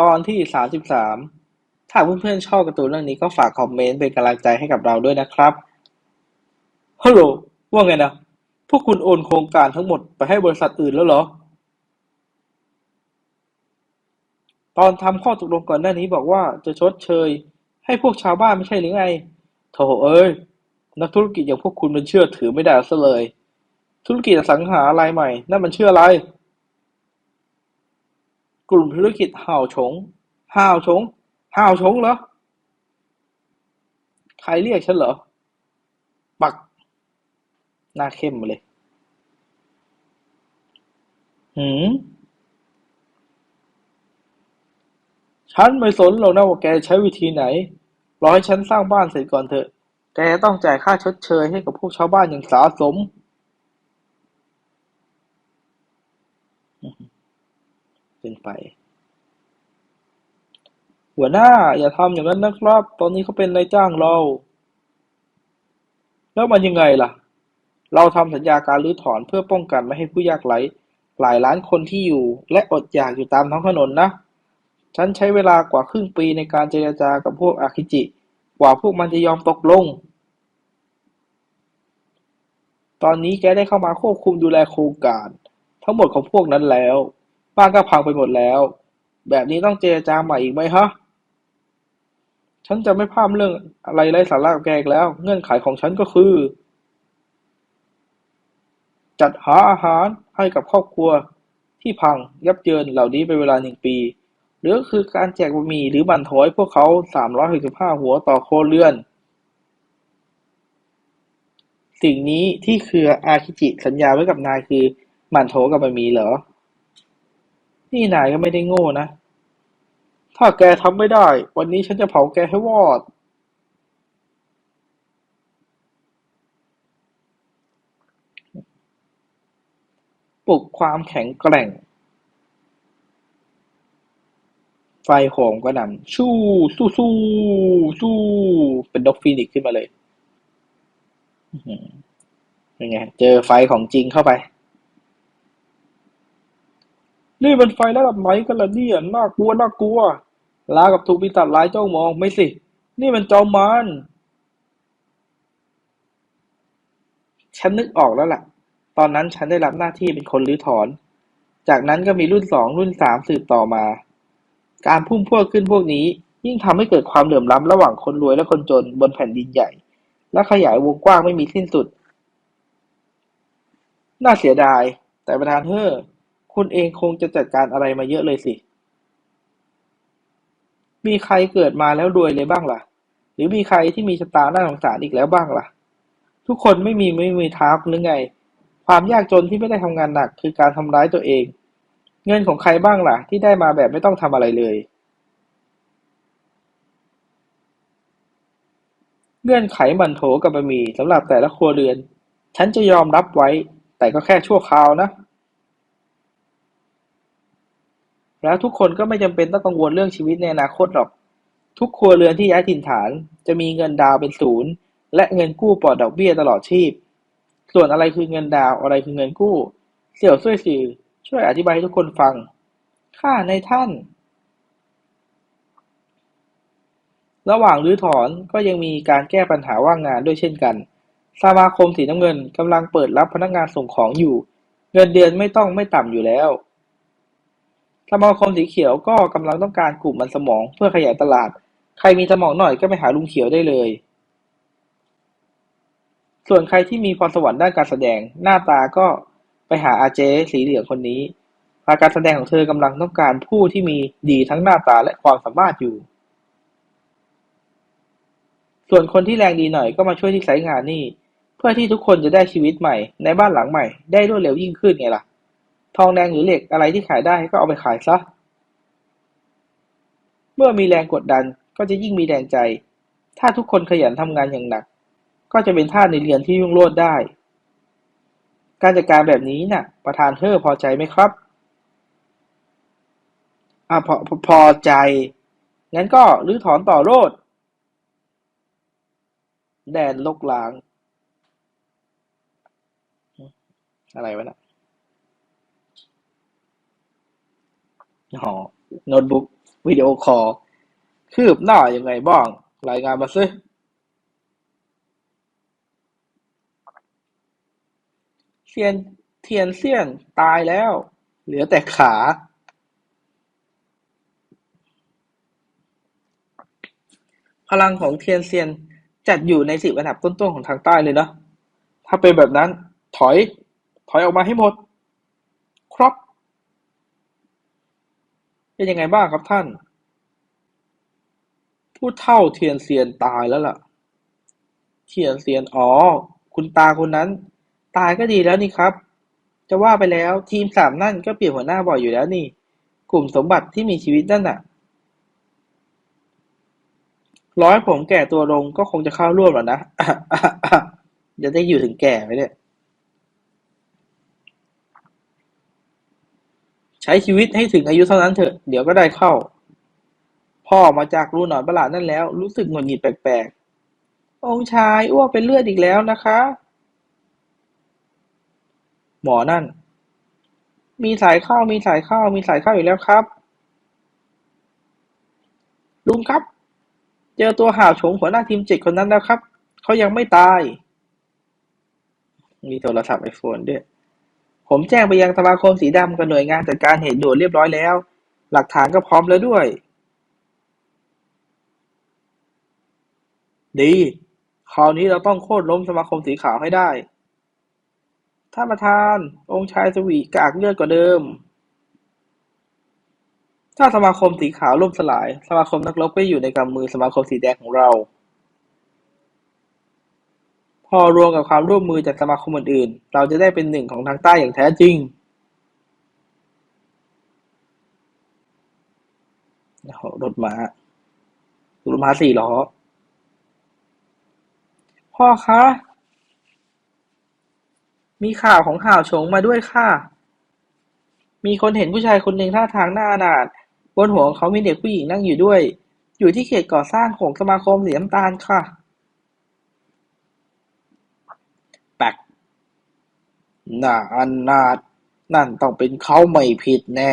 ตอนที่สามสิบสามถ้าเพื่อนๆชอบการ์ตูนเรื่องนี้ก็ฝากคอมเมนต์เป็นกำลังใจให้กับเราด้วยนะครับฮัลโหลว่าไงนะพวกคุณโอนโครงการทั้งหมดไปให้บริษัทอื่นแล้วเหรอ ตอนทำข้อตกลงก่อนหน้านี้บอกว่าจะชดเชย ให้พวกชาวบ้านไม่ใช่หรือไงโถเอ้ยนักธุรกิจอย่างพวกคุณมันเชื่อถือไม่ได้ซะเลย ธุรกิจสังหารายใหม่นั่นมันเชื่ออะไร กลุ่มธุรกิจห่าวฉงห่าวฉงห่าวฉงเหรอ ใครเรียกฉันเหรอ ปัก หน้าเข้มมาเลย หืมฉันไม่สนหรอกนะว่าแกใช้วิธีไหน รอให้ฉันสร้างบ้านเสร็จก่อนเถอะ แกต้องจ่ายค่าชดเชยให้กับพวกชาวบ้านอย่างสาสม เป็นไป หัวหน้าอย่าทำอย่างนั้นนะครับ ตอนนี้เขาเป็นนายจ้างเรา แล้วมันยังไงล่ะ เราทำสัญญาการรื้อถอนเพื่อป้องกันไม่ให้ผู้ยากไร้หลายล้านคนที่อยู่ และอดอยากอยู่ตามท้องถนนนะ ฉันใช้เวลากว่าครึ่งปีในการเจรจากับพวกอาคิจิ กว่าพวกมันจะยอมตกลง ตอนนี้แกได้เข้ามาควบคุมดูแลโครงการ ทั้งหมดของพวกนั้นแล้ว บ้านก็พังไปหมดแล้ว แบบนี้ต้องเจรจาใหม่อีกไหมฮะ ฉันจะไม่พลาดเรื่องอะไรไร้สาระกับแกอีกแล้ว เงื่อนไขของฉันก็คือ จัดหาอาหารให้กับครอบครัวที่พังยับเยินเหล่านี้เป็นเวลาหนึ่งปี หรือคือการแจกบะหมี่หรือบั่นโถให้พวกเขาสามร้อยหกสิบห้าหัวต่อคเรือน สิ่งนี้ที่คืออาคิจิสัญญาไว้กับนายคือมั่นโถกับบะหมี่เหรอ นี่นายก็ไม่ได้โง่นะ ถ้าแกทำไม่ได้ วันนี้ฉันจะเผาแกให้วอด ปลุกความแข็งแกร่ง ไฟโหมกระหน่ำชู่สู้สู้สู้เป็นนกฟีนิกขึ้นมาเลยเป็นไง เจอไฟของจริงเข้าไป นี่มันไฟระดับไหนกันล่ะเนี่ยน่ากลัวน่ากลัว ลากับถูกปีศาจร้ายเจ้องมองไม่สิ นี่มันจอมมารฉันนึกออกแล้วล่ะ ตอนนั้นฉันได้รับหน้าที่เป็นคนรื้อถอน จากนั้นก็มีรุ่นสองรุ่นสามสืบต่อมา การพุ่งพวกขึ้นพวกนี้ ยิ่งทำให้เกิดความเหลื่อมล้ำระหว่างคนรวยและคนจนบนแผ่นดินใหญ่ และขยายวงกว้างไม่มีสิ้นสุด น่าเสียดาย แต่ประธานเฮ้อ คุณเองคงจะจัดการอะไรมาเยอะเลยสิ มีใครเกิดมาแล้วรวยเลยบ้างล่ะ หรือมีใครที่มีชะตาน่าสงสารอีกแล้วบ้างล่ะ ทุกคนไม่มีไม่มีทางหรือไง ความยากจนที่ไม่ได้ทำงานหนัก คือการทำร้ายตัวเอง เงินของใครบ้างล่ะ ที่ได้มาแบบไม่ต้องทำอะไรเลย เงื่อนไขมันโถกับบะหมี่สำหรับแต่ละครัวเรือน ฉันจะยอมรับไว้ แต่ก็แค่ชั่วคราวนะ แล้วทุกคนก็ไม่จำเป็นต้องกังวลเรื่องชีวิตในอนาคตหรอก ทุกครัวเรือนที่ย้ายถิ่นฐาน จะมีเงินดาวเป็นศูนย์ และเงินกู้ปลอดดอกเบี้ยตลอดชีพ ส่วนอะไรคือเงินดาวอะไรคือเงินกู้ เสี่ยวซุ่ยสื่อช่วยอธิบายให้ทุกคนฟัง ข้าในท่าน ระหว่างรื้อถอนก็ยังมีการแก้ปัญหาว่างงานด้วยเช่นกัน สมาคมสีน้ำเงินกำลังเปิดรับพนักงานส่งของอยู่ เงินเดือนไม่ต้องไม่ต่ำอยู่แล้ว สมาคมสีเขียวก็กำลังต้องการกลุ่มมันสมองเพื่อขยายตลาด ใครมีสมองหน่อยก็ไปหาลุงเขียวได้เลย ส่วนใครที่มีพรสวรรค์ด้านการแสดง หน้าตาก็ไปหาอาเจสีเหลืองคนนี้ราะการแสดงของเธอกำลังต้องการผู้ที่มีดีทั้งหน้าตาและความสามารถอยู่ ส่วนคนที่แรงดีหน่อยก็มาช่วยที่ไซต์งานนี่ เพื่อที่ทุกคนจะได้ชีวิตใหม่ในบ้านหลังใหม่ได้รวดเร็วยิ่งขึ้นไงล่ะ ทองแดงหรือเหล็กอะไรที่ขายได้ก็เอาไปขายซะ เมื่อมีแรงกดดันก็จะยิ่งมีแรงใจ ถ้าทุกคนขยันทำงานอย่างหนัก ก็จะเป็นท่าในเรือนที่รุ่งโรจน์ได้ การจัดการแบบนี้น่ะ ประธานเธอพอใจไหมครับอ่าพอพอใจ งั้นก็รื้อถอนต่อโลด แดนลกล้าง อะไรวะน่ะ อ๋อโน้ตบุ๊กวิดีโอคอลคืบหน้ายังไงบ้าง รายงานมาสิเซียนเทียนเซียนตายแล้ว เหลือแต่ขา พลังของเทียนเซียนจัดอยู่ในสิบอันดับต้นๆของทางใต้เลยนะถ้าเป็นแบบนั้นถอย ถอยออกมาให้หมด ครับ เป็นยังไงบ้างครับท่าน ผู้เฒ่าเทียนเซียนตายแล้วล่ะ เทียนเซียนอ๋อ คุณตาคนนั้น ตายก็ดีแล้วนี่ครับ จะว่าไปแล้วทีมสามนั่นก็เปลี่ยนหัวหน้าบ่อยอยู่แล้วนี่ กลุ่มสมบัติที่มีชีวิตนั่นน่ะ ร้อยผมแก่ตัวลงก็คงจะเข้าร่วมแล้วนะ จะได้อยู่ถึงแก่ไหมเนี่ย ใช้ชีวิตให้ถึงอายุเท่านั้นเถอะเดี๋ยวก็ได้เข้า พ่อมาจากรูหนอนประหลาดนั่นแล้ว รู้สึกหงุดหงิดแปลกๆ องค์ชายอ้วกเป็นเลือดอีกแล้วนะคะ หมอนั่น มีสายเข้ามีสายเข้ามีสายเข้าอีกแล้วครับ ลุงครับ เจอตัวห่าวโฉงหัวหน้าทีมเจ็ดคนนั้นแล้วครับ เขายังไม่ตาย มีโทรศัพท์ไอโฟนด้วย ผมแจ้งไปยังสมาคมสีดำกับหน่วยงานจัดการเหตุด่วนเรียบร้อยแล้ว หลักฐานก็พร้อมแล้วด้วย ดี คราวนี้เราต้องโค่นล้มสมาคมสีขาวให้ได้ ท่านประธาน องค์ชายสวีกากเลือดกว่าเดิม ถ้าสมาคมสีขาวล่มสลาย สมาคมนักรบก็อยู่ในกำมือสมาคมสีแดงของเรา พอรวมกับความร่วมมือจากสมาคมอื่นๆ เราจะได้เป็นหนึ่งของทางใต้อย่างแท้จริงรถม้ารถม้าสี่ล้อ พ่อคะ มีข่าวของห่าวโฉงมาด้วยค่ะ มีคนเห็นผู้ชายคนหนึ่งท่าทางน่าอนาถบนหัวของเขามีเด็กผู้หญิงนั่งอยู่ด้วย อยู่ที่เขตก่อสร้างของสมาคมสีน้ำตาลค่ะ แปลก น่าอนาถนั่นต้องเป็นเขาไม่ผิดแน่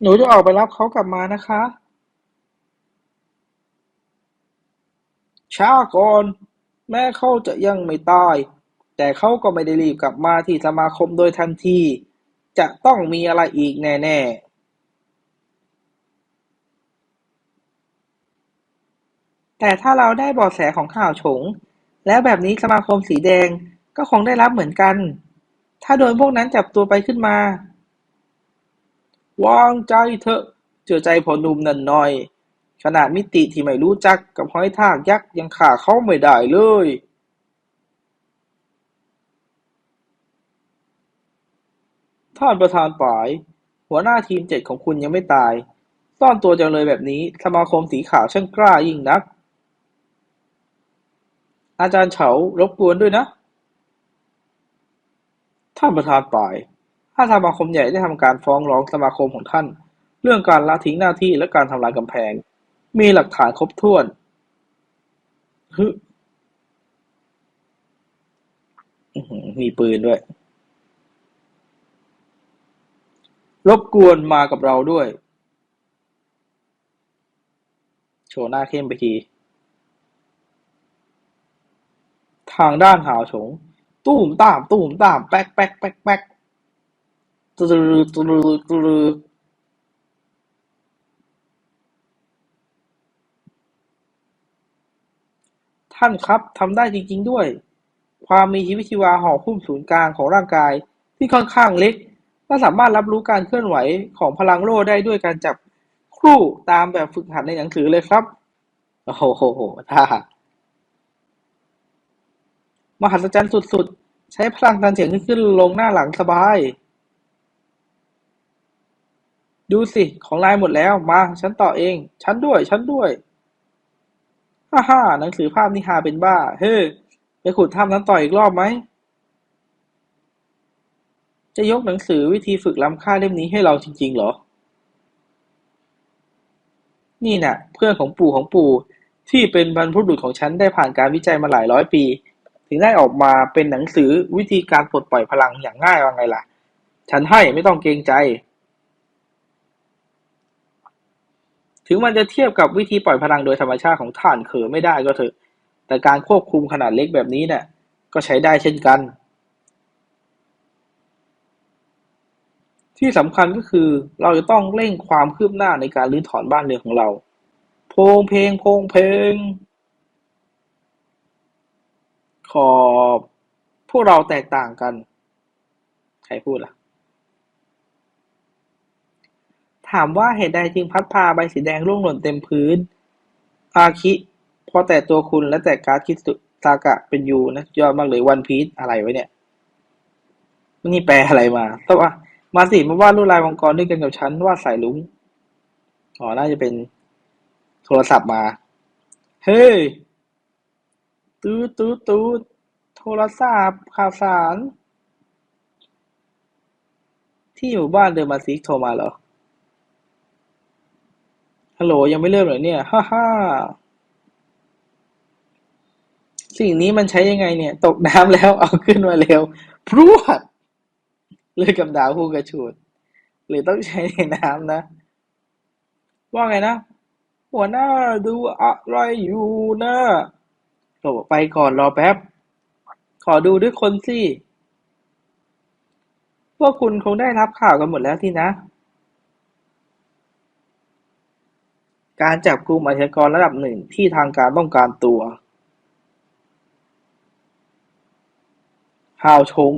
หนูจะออกไปรับเขากลับมานะคะ ช้าก่อน แม้เขาจะยังไม่ตาย แต่เขาก็ไม่ได้รีบกลับมาที่สมาคมโดยทันที จะต้องมีอะไรอีกแน่ๆแต่ถ้าเราได้เบาะแสของข่าวฉง แล้วแบบนี้สมาคมสีแดงก็คงได้รับเหมือนกัน ถ้าโดนพวกนั้นจับตัวไปขึ้นมาวางใจเถอะเชื่อใจพอหนุ่มนั่นหน่อย ขนาดมิติที่ไม่รู้จักกับห้อยทากยักษ์ยังฆ่าเขาไม่ได้เลยท่านประธานป๋าย หัวหน้าทีมเจ็ดของคุณยังไม่ตาย ซ่อนตัวจังเลยแบบนี้ สมาคมสีขาวช่างกล้ายิ่งนัก อาจารย์เฉารบกวนด้วยนะ ท่านประธานป๋ายถ้าสมาคมใหญ่ได้ทำการฟ้องร้องสมาคมของท่าน เรื่องการละทิ้งหน้าที่และการทำลายกำแพง มีหลักฐานครบถ้วนฮึมีปืนด้วย รบกวนมากับเราด้วย โชว์หน้าเข้มไปที ทางด้านหาวฉงตูมตามตูมตามแป๊กแป๊กแป๊กแป๊กตรึตรึตรึท่านครับทำได้จริง ๆด้วย ความมีชีวิตชีวาห่อหุ้มศูนย์กลางของร่างกาย ที่ค่อนข้างเล็กและสามารถรับรู้การเคลื่อนไหวของพลังโล่ได้ด้วยการจับครู่ตามแบบฝึกหัดในหนังสือเลยครับ โอ้โหโหโหท่า มหัศจรรย์สุด ๆ ใช้พลังการเสียงขึ้นขึ้นลงหน้าหลังสบาย ดูสิ ของนายหมดแล้ว มา ฉันต่อเอง ฉันด้วย ฉันด้วย ฮ่าฮ่าหนังสือภาพนี่ฮาเป็นบ้า เฮ้ไปขุดถ้ำนั้นต่ออีกรอบไหม จะยกหนังสือวิธีฝึกล้ำค่าเล่มนี้ให้เราจริง ๆ เหรอ นี่น่ะ เพื่อนของปู่ของปู่ที่เป็นบรรพบุรุษของฉันได้ผ่านการวิจัยมาหลายร้อยปี ถึงได้ออกมาเป็นหนังสือวิธีการปลดปล่อยพลังอย่างง่ายว่าไงล่ะ ฉันให้ไม่ต้องเกรงใจ ถึงมันจะเทียบกับวิธีปล่อยพลังโดยธรรมชาติของถ่านเขอไม่ได้ก็เถอะ แต่การควบคุมขนาดเล็กแบบนี้เนี่ยก็ใช้ได้เช่นกัน ที่สำคัญก็คือเราจะต้องเร่งความคืบหน้าในการรื้อถอนบ้านเรือนของเรา โพงเพลงโพงเพลง ขอบพวกเราแตกต่างกัน ใครพูดล่ะ ถามว่าเหตุใดจึงพัดพาใบสีแดงร่วงหล่นเต็มพื้น อาคิพราะแต่ตัวคุณและแต่การ์ดคิดสุซากะเป็นยูนะยอดมากเลยวันพีซอะไรไว้เนี่ยนี่แปลอะไรมาแต่ว่ามาสิมาวาดลวดลายมังกรด้วยกันกับฉันวาดสายลุงอ๋อน่าจะเป็นโทรศัพท์มา เฮ้ย ตูดตูดตูด โทรศัพท์ ข่าวสาร ที่อยู่บ้านเดินมาซิกโทรมาเหรอ ฮัลโหล ยังไม่เริ่มเหรอเนี่ย ฮ่าฮ่าสิ่งนี้มันใช้ยังไงเนี่ย ตกน้ำแล้วเอาขึ้นมาเร็ว พรวดเลยกับดาวพูกระชูด หรือต้องใช้ในน้ำนะ ว่าไงนะ หัวหน้าดูอะไรอยู่นะ โหไปก่อนรอแป๊บ ขอดูด้วยคนสิ พวกคุณคงได้รับข่าวกันหมดแล้วที่นะ การจับกลุ่มอาชญากรระดับหนึ่งที่ทางการต้องการตัว ฮาวชง